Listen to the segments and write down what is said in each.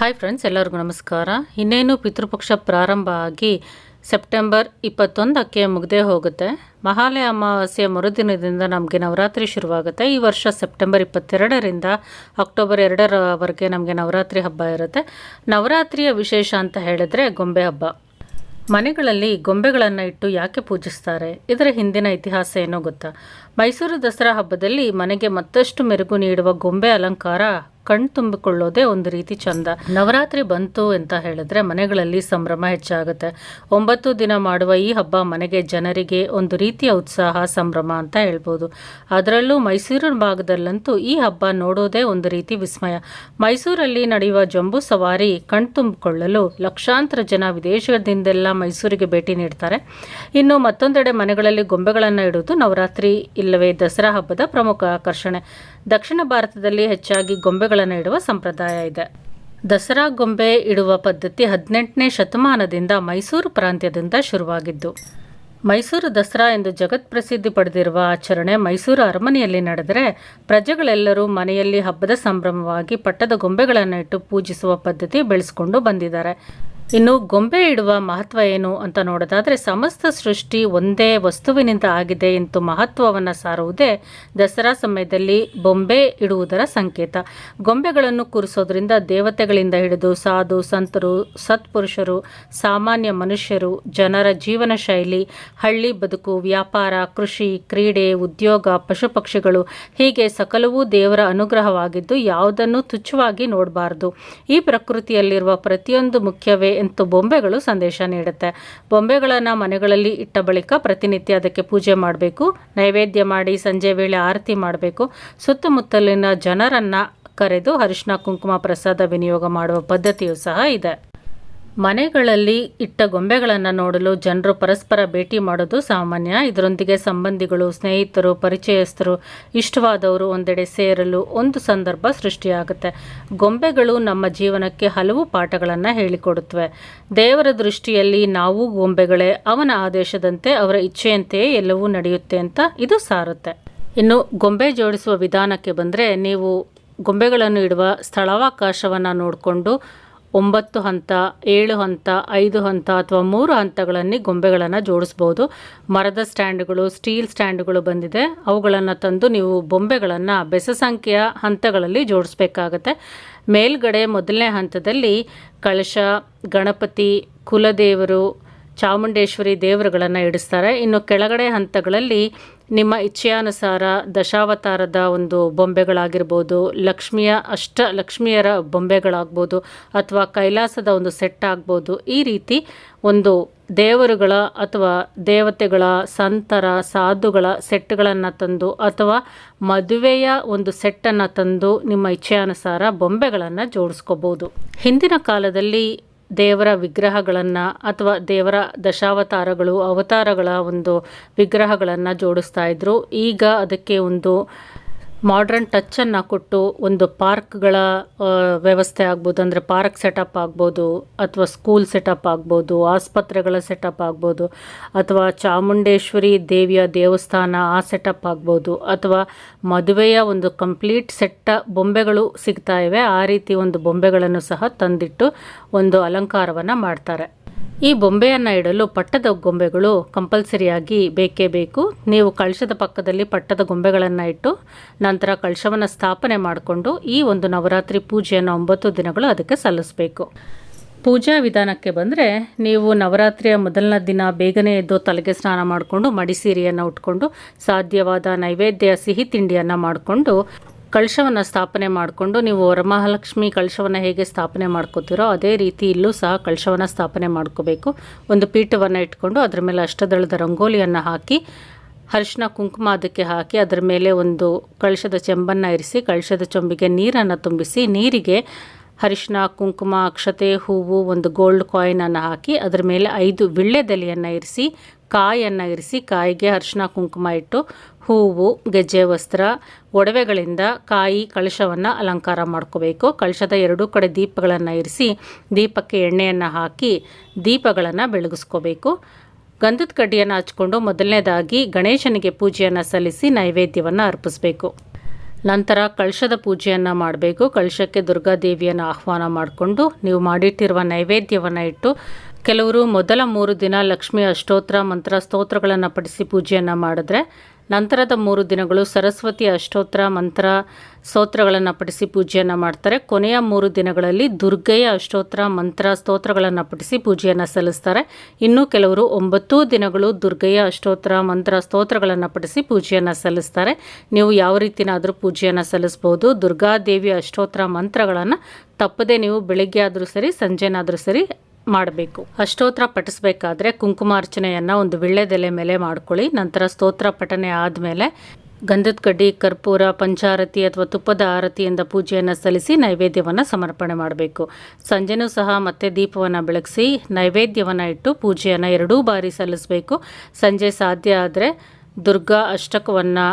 Hi friends ಎಲ್ಲರಿಗೂ ನಮಸ್ಕಾರ. ಇನ್ನೇನು ಪಿತೃಪಕ್ಷ ಪ್ರಾರಂಭ ಆಗಿ ಸೆಪ್ಟೆಂಬರ್ ಇಪ್ಪತ್ತೊಂದಕ್ಕೆ ಮುಗ್ದೇ ಹೋಗುತ್ತೆ. ಮಹಾಲಯ ಅಮಾವಾಸ್ಯೆಯ ಮರುದಿನದಿಂದ ನಮಗೆ ನವರಾತ್ರಿ ಶುರುವಾಗುತ್ತೆ. ಈ ವರ್ಷ ಸೆಪ್ಟೆಂಬರ್ ಇಪ್ಪತ್ತೆರಡರಿಂದ ಅಕ್ಟೋಬರ್ ಎರಡರವರೆಗೆ ನಮಗೆ ನವರಾತ್ರಿ ಹಬ್ಬ ಇರುತ್ತೆ. ನವರಾತ್ರಿಯ ವಿಶೇಷ ಅಂತ ಹೇಳಿದ್ರೆ ಗೊಂಬೆ ಹಬ್ಬ. ಮನೆಗಳಲ್ಲಿ ಗೊಂಬೆಗಳನ್ನು ಇಟ್ಟು ಯಾಕೆ ಪೂಜಿಸ್ತಾರೆ? ಇದರ ಹಿಂದಿನ ಇತಿಹಾಸ ಏನೋ ಗೊತ್ತಾ? ಮೈಸೂರು ದಸರಾ ಹಬ್ಬದಲ್ಲಿ ಮನೆಗೆ ಮತ್ತಷ್ಟು ಮೆರುಗು ನೀಡುವ ಗೊಂಬೆ ಅಲಂಕಾರ ಕಣ್ ತುಂಬಿಕೊಳ್ಳೋದೇ ಒಂದು ರೀತಿ ಚಂದ. ನವರಾತ್ರಿ ಬಂತು ಅಂತ ಹೇಳಿದ್ರೆ ಮನೆಗಳಲ್ಲಿ ಸಂಭ್ರಮ ಹೆಚ್ಚಾಗುತ್ತೆ. ಒಂಬತ್ತು ದಿನ ಮಾಡುವ ಈ ಹಬ್ಬ ಮನೆಗೆ ಜನರಿಗೆ ಒಂದು ರೀತಿಯ ಉತ್ಸಾಹ, ಸಂಭ್ರಮ ಅಂತ ಹೇಳ್ಬೋದು. ಅದರಲ್ಲೂ ಮೈಸೂರು ಭಾಗದಲ್ಲಂತೂ ಈ ಹಬ್ಬ ನೋಡೋದೇ ಒಂದು ರೀತಿ ವಿಸ್ಮಯ. ಮೈಸೂರಲ್ಲಿ ನಡೆಯುವ ಜಂಬೂ ಸವಾರಿ ಕಣ್ತುಂಬಿಕೊಳ್ಳಲು ಲಕ್ಷಾಂತರ ಜನ ವಿದೇಶದಿಂದೆಲ್ಲ ಮೈಸೂರಿಗೆ ಭೇಟಿ ನೀಡ್ತಾರೆ. ಇನ್ನು ಮತ್ತೊಂದೆಡೆ ಮನೆಗಳಲ್ಲಿ ಗೊಂಬೆಗಳನ್ನು ಇಡುವುದು ನವರಾತ್ರಿ, ಇಲ್ಲವೇ ದಸರಾ ಹಬ್ಬದ ಪ್ರಮುಖ ಆಕರ್ಷಣೆ. ದಕ್ಷಿಣ ಭಾರತದಲ್ಲಿ ಹೆಚ್ಚಾಗಿ ಗೊಂಬೆಗಳನ್ನು ಇಡುವ ಸಂಪ್ರದಾಯ ಇದೆ. ದಸರಾ ಗೊಂಬೆ ಇಡುವ ಪದ್ಧತಿ ಹದಿನೆಂಟನೇ ಶತಮಾನದಿಂದ ಮೈಸೂರು ಪ್ರಾಂತ್ಯದಿಂದ ಶುರುವಾಗಿದ್ದು. ಮೈಸೂರು ದಸರಾ ಎಂದು ಜಗತ್ ಪ್ರಸಿದ್ಧಿ ಪಡೆದಿರುವ ಆಚರಣೆ ಮೈಸೂರು ಅರಮನೆಯಲ್ಲಿ ನಡೆದರೆ ಪ್ರಜೆಗಳೆಲ್ಲರೂ ಮನೆಯಲ್ಲಿ ಹಬ್ಬದ ಸಂಭ್ರಮವಾಗಿ ಪಟ್ಟದ ಗೊಂಬೆಗಳನ್ನು ಇಟ್ಟು ಪೂಜಿಸುವ ಪದ್ಧತಿ ಬೆಳೆಸಿಕೊಂಡು ಬಂದಿದ್ದಾರೆ. ಇನ್ನು ಗೊಂಬೆ ಇಡುವ ಮಹತ್ವ ಏನು ಅಂತ ನೋಡೋದಾದರೆ ಸಮಸ್ತ ಸೃಷ್ಟಿ ಒಂದೇ ವಸ್ತುವಿನಿಂದ ಆಗಿದೆ ಎಂದು ಮಹತ್ವವನ್ನು ಸಾರುವುದೇ ದಸರಾ ಸಮಯದಲ್ಲಿ ಬೊಂಬೆ ಇಡುವುದರ ಸಂಕೇತ. ಗೊಂಬೆಗಳನ್ನು ಕೂರಿಸೋದ್ರಿಂದ ದೇವತೆಗಳಿಂದ ಹಿಡಿದು ಸಾಧು, ಸಂತರು, ಸತ್ಪುರುಷರು, ಸಾಮಾನ್ಯ ಮನುಷ್ಯರು, ಜನರ ಜೀವನ ಶೈಲಿ, ಹಳ್ಳಿ ಬದುಕು, ವ್ಯಾಪಾರ, ಕೃಷಿ, ಕ್ರೀಡೆ, ಉದ್ಯೋಗ, ಪಶುಪಕ್ಷಿಗಳು ಹೀಗೆ ಸಕಲವೂ ದೇವರ ಅನುಗ್ರಹವಾಗಿದ್ದು ಯಾವುದನ್ನು ತುಚ್ಛವಾಗಿ ನೋಡಬಾರದು. ಈ ಪ್ರಕೃತಿಯಲ್ಲಿರುವ ಪ್ರತಿಯೊಂದು ಮುಖ್ಯವೇ ಎಂದು ಬೊಂಬೆಗಳು ಸಂದೇಶ ನೀಡುತ್ತೆ. ಬೊಂಬೆಗಳನ್ನು ಮನೆಗಳಲ್ಲಿ ಇಟ್ಟ ಬಳಿಕ ಪ್ರತಿನಿತ್ಯ ಅದಕ್ಕೆ ಪೂಜೆ ಮಾಡಬೇಕು. ನೈವೇದ್ಯ ಮಾಡಿ ಸಂಜೆ ವೇಳೆ ಆರತಿ ಮಾಡಬೇಕು. ಸುತ್ತಮುತ್ತಲಿನ ಜನರನ್ನು ಕರೆದು ಅರಿಶಿನ, ಕುಂಕುಮ, ಪ್ರಸಾದ ವಿನಿಯೋಗ ಮಾಡುವ ಪದ್ಧತಿಯೂ ಸಹ ಇದೆ. ಮನೆಗಳಲ್ಲಿ ಇಟ್ಟ ಗೊಂಬೆಗಳನ್ನು ನೋಡಲು ಜನರು ಪರಸ್ಪರ ಭೇಟಿ ಮಾಡೋದು ಸಾಮಾನ್ಯ. ಇದರೊಂದಿಗೆ ಸಂಬಂಧಿಗಳು, ಸ್ನೇಹಿತರು, ಪರಿಚಯಸ್ಥರು, ಇಷ್ಟವಾದವರು ಒಂದೆಡೆ ಸೇರಲು ಒಂದು ಸಂದರ್ಭ ಸೃಷ್ಟಿಯಾಗುತ್ತೆ. ಗೊಂಬೆಗಳು ನಮ್ಮ ಜೀವನಕ್ಕೆ ಹಲವು ಪಾಠಗಳನ್ನು ಹೇಳಿಕೊಡುತ್ತವೆ. ದೇವರ ದೃಷ್ಟಿಯಲ್ಲಿ ನಾವು ಗೊಂಬೆಗಳೇ, ಅವನ ಆದೇಶದಂತೆ ಅವರ ಇಚ್ಛೆಯಂತೆಯೇ ಎಲ್ಲವೂ ನಡೆಯುತ್ತೆ ಅಂತ ಇದು ಸಾರುತ್ತೆ. ಇನ್ನು ಗೊಂಬೆ ಜೋಡಿಸುವ ವಿಧಾನಕ್ಕೆ ಬಂದರೆ ನೀವು ಗೊಂಬೆಗಳನ್ನು ಇಡುವ ಸ್ಥಳಾವಕಾಶವನ್ನು ನೋಡಿಕೊಂಡು ಒಂಬತ್ತು ಹಂತ, ಏಳು ಹಂತ, ಐದು ಹಂತ ಅಥವಾ ಮೂರು ಹಂತಗಳಲ್ಲಿ ಗೊಂಬೆಗಳನ್ನು ಜೋಡಿಸ್ಬೋದು. ಮರದ ಸ್ಟ್ಯಾಂಡ್ಗಳು, ಸ್ಟೀಲ್ ಸ್ಟ್ಯಾಂಡ್ಗಳು ಬಂದಿದೆ. ಅವುಗಳನ್ನು ತಂದು ನೀವು ಬೊಂಬೆಗಳನ್ನು ಬೆಸ ಸಂಖ್ಯೆಯ ಹಂತಗಳಲ್ಲಿ ಜೋಡಿಸ್ಬೇಕಾಗತ್ತೆ. ಮೇಲ್ಗಡೆ ಮೊದಲನೇ ಹಂತದಲ್ಲಿ ಕಳಶ, ಗಣಪತಿ, ಕುಲದೇವರು, ಚಾಮುಂಡೇಶ್ವರಿ ದೇವರುಗಳನ್ನು ಇಡಿಸ್ತಾರೆ. ಇನ್ನು ಕೆಳಗಡೆ ಹಂತಗಳಲ್ಲಿ ನಿಮ್ಮ ಇಚ್ಛೆಯಾನುಸಾರ ದಶಾವತಾರದ ಒಂದು ಬೊಂಬೆಗಳಾಗಿರ್ಬೋದು, ಲಕ್ಷ್ಮಿಯ ಅಷ್ಟ ಲಕ್ಷ್ಮಿಯರ ಬೊಂಬೆಗಳಾಗ್ಬೋದು, ಅಥವಾ ಕೈಲಾಸದ ಒಂದು ಸೆಟ್ ಆಗ್ಬೋದು, ಈ ರೀತಿ ಒಂದು ದೇವರುಗಳ ಅಥವಾ ದೇವತೆಗಳ ಸಂತರ ಸಾಧುಗಳ ಸೆಟ್ಗಳನ್ನು ತಂದು ಅಥವಾ ಮದುವೆಯ ಒಂದು ಸೆಟ್ಟನ್ನು ತಂದು ನಿಮ್ಮ ಇಚ್ಛೆಯಾನುಸಾರ ಬೊಂಬೆಗಳನ್ನು ಜೋಡಿಸ್ಕೋಬೋದು. ಹಿಂದಿನ ಕಾಲದಲ್ಲಿ ದೇವರ ವಿಗ್ರಹಗಳನ್ನು ಅಥವಾ ದೇವರ ದಶಾವತಾರಗಳು ಅವತಾರಗಳ ಒಂದು ವಿಗ್ರಹಗಳನ್ನು ಜೋಡಿಸ್ತಾ ಇದ್ದರು ಈಗ ಅದಕ್ಕೆ ಒಂದು ಮಾಡ್ರನ್ ಟಚ್ಚನ್ನು ಕೊಟ್ಟು ಒಂದು ಪಾರ್ಕ್ಗಳ ವ್ಯವಸ್ಥೆ ಆಗ್ಬೋದು, ಅಂದರೆ ಪಾರ್ಕ್ ಸೆಟಪ್ ಆಗ್ಬೋದು, ಅಥವಾ ಸ್ಕೂಲ್ ಸೆಟಪ್ ಆಗ್ಬೋದು, ಆಸ್ಪತ್ರೆಗಳ ಸೆಟಪ್ ಆಗ್ಬೋದು, ಅಥವಾ ಚಾಮುಂಡೇಶ್ವರಿ ದೇವಿಯ ದೇವಸ್ಥಾನ ಆ ಸೆಟಪ್ ಆಗ್ಬೋದು, ಅಥವಾ ಮದುವೆಯ ಒಂದು ಕಂಪ್ಲೀಟ್ ಸೆಟ್ಟ ಬೊಂಬೆಗಳು ಸಿಗ್ತಾ ಇವೆ, ಆ ರೀತಿ ಒಂದು ಬೊಂಬೆಗಳನ್ನು ಸಹ ತಂದಿಟ್ಟು ಒಂದು ಅಲಂಕಾರವನ್ನು ಮಾಡ್ತಾರೆ. ಈ ಬೊಂಬೆಯನ್ನು ಇಡಲು ಪಟ್ಟದ ಗೊಂಬೆಗಳು ಕಂಪಲ್ಸರಿಯಾಗಿ ಬೇಕೇ ಬೇಕು. ನೀವು ಕಳಶದ ಪಕ್ಕದಲ್ಲಿ ಪಟ್ಟದ ಗೊಂಬೆಗಳನ್ನು ಇಟ್ಟು ನಂತರ ಕಳಶವನ್ನು ಸ್ಥಾಪನೆ ಮಾಡಿಕೊಂಡು ಈ ಒಂದು ನವರಾತ್ರಿ ಪೂಜೆಯನ್ನು ಒಂಬತ್ತು ದಿನಗಳು ಅದಕ್ಕೆ ಸಲ್ಲಿಸಬೇಕು. ಪೂಜಾ ವಿಧಾನಕ್ಕೆ ಬಂದರೆ ನೀವು ನವರಾತ್ರಿಯ ಮೊದಲನೇ ದಿನ ಬೇಗನೆ ಎದ್ದು ತಲೆಗೆ ಸ್ನಾನ ಮಾಡಿಕೊಂಡು ಮಡಿಸೀರೆಯನ್ನು ಉಟ್ಕೊಂಡು ಸಾಧ್ಯವಾದ ನೈವೇದ್ಯ ಸಿಹಿ ತಿಂಡಿಯನ್ನು ಮಾಡಿಕೊಂಡು ಕಳಶವನ್ನು ಸ್ಥಾಪನೆ ಮಾಡಿಕೊಂಡು ನೀವು ವರಮಹಾಲಕ್ಷ್ಮಿ ಕಳಶವನ್ನು ಹೇಗೆ ಸ್ಥಾಪನೆ ಮಾಡ್ಕೋತೀರೋ ಅದೇ ರೀತಿ ಇಲ್ಲೂ ಸಹ ಕಳಶವನ್ನು ಸ್ಥಾಪನೆ ಮಾಡ್ಕೋಬೇಕು. ಒಂದು ಪೀಠವನ್ನು ಇಟ್ಕೊಂಡು ಅದರ ಮೇಲೆ ಅಷ್ಟದಳದ ರಂಗೋಲಿಯನ್ನು ಹಾಕಿ, ಅರಿಶಿನ ಕುಂಕುಮ ಅದಕ್ಕೆ ಹಾಕಿ ಅದರ ಮೇಲೆ ಒಂದು ಕಳಶದ ಚೆಂಬನ್ನು ಇರಿಸಿ ಕಳಶದ ಚೊಂಬಿಗೆ ನೀರನ್ನು ತುಂಬಿಸಿ, ನೀರಿಗೆ ಅರಿಶಿನ, ಕುಂಕುಮ, ಅಕ್ಷತೆ, ಹೂವು ಒಂದು ಗೋಲ್ಡ್ ಕಾಯಿನನ್ನು ಹಾಕಿ ಅದರ ಮೇಲೆ ಐದು ವಿಳ್ಳೆದೆಲೆಯನ್ನು ಇರಿಸಿ ಕಾಯಿಯನ್ನು ಇರಿಸಿ, ಕಾಯಿಗೆ ಅರಿಶಿನ ಕುಂಕುಮ ಇಟ್ಟು ಹೂವು, ಗೆಜ್ಜೆ, ವಸ್ತ್ರ, ಒಡವೆಗಳಿಂದ ಕಾಯಿ ಕಳಶವನ್ನು ಅಲಂಕಾರ ಮಾಡ್ಕೋಬೇಕು. ಕಳಶದ ಎರಡೂ ಕಡೆ ದೀಪಗಳನ್ನು ಇರಿಸಿ ದೀಪಕ್ಕೆ ಎಣ್ಣೆಯನ್ನು ಹಾಕಿ ದೀಪಗಳನ್ನು ಬೆಳಗಿಸ್ಕೋಬೇಕು. ಗಂಧದ ಕಡ್ಡಿಯನ್ನು ಹಚ್ಕೊಂಡು ಮೊದಲನೇದಾಗಿ ಗಣೇಶನಿಗೆ ಪೂಜೆಯನ್ನು ಸಲ್ಲಿಸಿ ನೈವೇದ್ಯವನ್ನು ಅರ್ಪಿಸಬೇಕು. ನಂತರ ಕಳಶದ ಪೂಜೆಯನ್ನು ಮಾಡಬೇಕು. ಕಳಶಕ್ಕೆ ದುರ್ಗಾದೇವಿಯನ್ನು ಆಹ್ವಾನ ಮಾಡಿಕೊಂಡು ನೀವು ಮಾಡಿಟ್ಟಿರುವ ನೈವೇದ್ಯವನ್ನು ಇಟ್ಟು ಕೆಲವರು ಮೊದಲ ಮೂರು ದಿನ ಲಕ್ಷ್ಮಿ ಅಷ್ಟೋತ್ರ, ಮಂತ್ರ ಸ್ತೋತ್ರಗಳನ್ನು ಪಡಿಸಿ ಪೂಜೆಯನ್ನು ಮಾಡಿದ್ರೆ ನಂತರದ ಮೂರು ದಿನಗಳು ಸರಸ್ವತಿ ಅಷ್ಟೋತ್ರ ಮಂತ್ರ ಸ್ತೋತ್ರಗಳನ್ನು ಪಠಿಸಿ ಪೂಜೆಯನ್ನು ಮಾಡ್ತಾರೆ. ಕೊನೆಯ ಮೂರು ದಿನಗಳಲ್ಲಿ ದುರ್ಗೆಯ ಅಷ್ಟೋತ್ರ ಮಂತ್ರ ಸ್ತೋತ್ರಗಳನ್ನು ಪಠಿಸಿ ಪೂಜೆಯನ್ನು ಸಲ್ಲಿಸ್ತಾರೆ. ಇನ್ನೂ ಕೆಲವರು ಒಂಬತ್ತು ದಿನಗಳು ದುರ್ಗೆಯ ಅಷ್ಟೋತ್ರ ಮಂತ್ರ ಸ್ತೋತ್ರಗಳನ್ನು ಪಠಿಸಿ ಪೂಜೆಯನ್ನು ಸಲ್ಲಿಸ್ತಾರೆ. ನೀವು ಯಾವ ರೀತಿನಾದರೂ ಪೂಜೆಯನ್ನು ಸಲ್ಲಿಸ್ಬೋದು. ದುರ್ಗಾದೇವಿ ಅಷ್ಟೋತ್ರ ಮಂತ್ರಗಳನ್ನು ತಪ್ಪದೆ ನೀವು ಬೆಳಗ್ಗೆ ಆದರೂ ಸರಿ, ಸಂಜೆನಾದರೂ ಸರಿ ಮಾಡಬೇಕು. ಅಷ್ಟೋತ್ರ ಪಠಿಸಬೇಕಾದ್ರೆ ಕುಂಕುಮಾರ್ಚನೆಯನ್ನು ಒಂದು ವಿಳ್ಳೆದೆಲೆ ಮೇಲೆ ಮಾಡ್ಕೊಳ್ಳಿ. ನಂತರ ಸ್ತೋತ್ರ ಪಠನೆ ಆದಮೇಲೆ ಗಂಧದ ಕಡ್ಡಿ, ಕರ್ಪೂರ, ಪಂಚಾರತಿ ಅಥವಾ ತುಪ್ಪದ ಆರತಿಯಿಂದ ಪೂಜೆಯನ್ನು ಸಲ್ಲಿಸಿ ನೈವೇದ್ಯವನ್ನು ಸಮರ್ಪಣೆ ಮಾಡಬೇಕು. ಸಂಜೆನೂ ಸಹ ಮತ್ತೆ ದೀಪವನ್ನು ಬೆಳಗಿಸಿ ನೈವೇದ್ಯವನ್ನು ಇಟ್ಟು ಪೂಜೆಯನ್ನು ಎರಡೂ ಬಾರಿ ಸಲ್ಲಿಸಬೇಕು. ಸಂಜೆ ಸಾಧ್ಯ ಆದರೆ ದುರ್ಗಾ ಅಷ್ಟಕವನ್ನು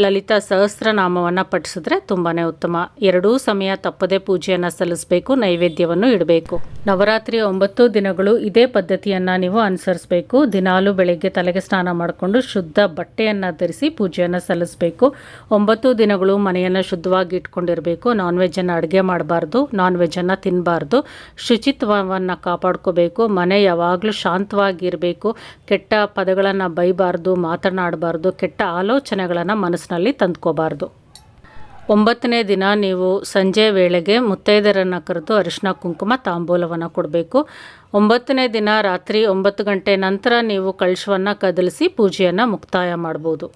ಲಲಿತಾ ಸಹಸ್ರನಾಮವನ್ನು ಪಠಿಸಿದ್ರೆ ತುಂಬಾ ಉತ್ತಮ. ಎರಡೂ ಸಮಯ ತಪ್ಪದೇ ಪೂಜೆಯನ್ನು ಸಲ್ಲಿಸಬೇಕು, ನೈವೇದ್ಯವನ್ನು ಇಡಬೇಕು. ನವರಾತ್ರಿ ಒಂಬತ್ತು ದಿನಗಳು ಇದೇ ಪದ್ಧತಿಯನ್ನು ನೀವು ಅನುಸರಿಸಬೇಕು. ದಿನಾಲು ಬೆಳಗ್ಗೆ ತಲೆಗೆ ಸ್ನಾನ ಮಾಡಿಕೊಂಡು ಶುದ್ಧ ಬಟ್ಟೆಯನ್ನು ಧರಿಸಿ ಪೂಜೆಯನ್ನು ಸಲ್ಲಿಸಬೇಕು. ಒಂಬತ್ತು ದಿನಗಳು ಮನೆಯನ್ನು ಶುದ್ಧವಾಗಿ ಇಟ್ಕೊಂಡಿರಬೇಕು. ನಾನ್ ವೆಜ್ಜನ್ನು ಅಡುಗೆ ಮಾಡಬಾರ್ದು ನಾನ್ ವೆಜ್ಜನ್ನು ತಿನ್ನಬಾರ್ದು ಶುಚಿತ್ವವನ್ನು ಕಾಪಾಡ್ಕೋಬೇಕು. ಮನೆ ಯಾವಾಗಲೂ ಶಾಂತವಾಗಿರಬೇಕು. ಕೆಟ್ಟ ಪದಗಳನ್ನು ಬೈಬಾರ್ದು, ಮಾತನಾಡಬಾರ್ದು, ಕೆಟ್ಟ ಆಲೋಚನೆಗಳನ್ನು ಮನಸ್ಸಿನಲ್ಲಿ ತಂದ್ಕೋಬಾರ್ದು. ಒಂಬತ್ತನೇ ದಿನ ನೀವು ಸಂಜೆ ವೇಳೆಗೆ ಮುತ್ತೈದರನ್ನು ಕರೆದು ಅರಿಶಿನ ಕುಂಕುಮ ತಾಂಬೂಲವನ್ನು ಕೊಡಬೇಕು. ಒಂಬತ್ತನೇ ದಿನ ರಾತ್ರಿ ಒಂಬತ್ತು ಗಂಟೆ ನಂತರ ನೀವು ಕಳಶವನ್ನು ಕದಲಿಸಿ ಪೂಜೆಯನ್ನು ಮುಕ್ತಾಯ ಮಾಡ್ಬೋದು.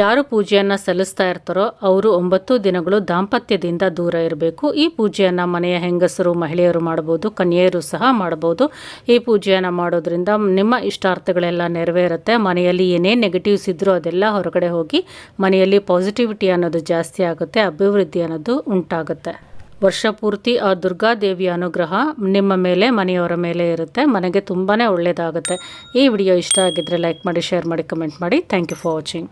ಯಾರು ಪೂಜೆಯನ್ನು ಸಲ್ಲಿಸ್ತಾ ಇರ್ತಾರೋ ಅವರು ಒಂಬತ್ತು ದಿನಗಳು ದಾಂಪತ್ಯದಿಂದ ದೂರ ಇರಬೇಕು. ಈ ಪೂಜೆಯನ್ನು ಮನೆಯ ಹೆಂಗಸರು, ಮಹಿಳೆಯರು ಮಾಡ್ಬೋದು ಕನ್ಯೆಯರು ಸಹ ಮಾಡ್ಬೋದು ಈ ಪೂಜೆಯನ್ನು ಮಾಡೋದ್ರಿಂದ ನಿಮ್ಮ ಇಷ್ಟಾರ್ಥಗಳೆಲ್ಲ ನೆರವೇರುತ್ತೆ. ಮನೆಯಲ್ಲಿ ಏನೇ ನೆಗೆಟಿವ್ಸ್ ಇದ್ದರೂ ಅದೆಲ್ಲ ಹೊರಗಡೆ ಹೋಗಿ ಮನೆಯಲ್ಲಿ ಪಾಸಿಟಿವಿಟಿ ಅನ್ನೋದು ಜಾಸ್ತಿ ಆಗುತ್ತೆ, ಅಭಿವೃದ್ಧಿ ಅನ್ನೋದು ಉಂಟಾಗುತ್ತೆ. ವರ್ಷ ಪೂರ್ತಿ ಆ ದುರ್ಗಾದೇವಿಯ ಅನುಗ್ರಹ ನಿಮ್ಮ ಮೇಲೆ, ಮನೆಯವರ ಮೇಲೆ ಇರುತ್ತೆ. ಮನೆಗೆ ತುಂಬಾ ಒಳ್ಳೆಯದಾಗುತ್ತೆ ಈ ವಿಡಿಯೋ ಇಷ್ಟ ಆಗಿದ್ದರೆ ಲೈಕ್ ಮಾಡಿ, ಶೇರ್ ಮಾಡಿ, ಕಮೆಂಟ್ ಮಾಡಿ. Thank you for watching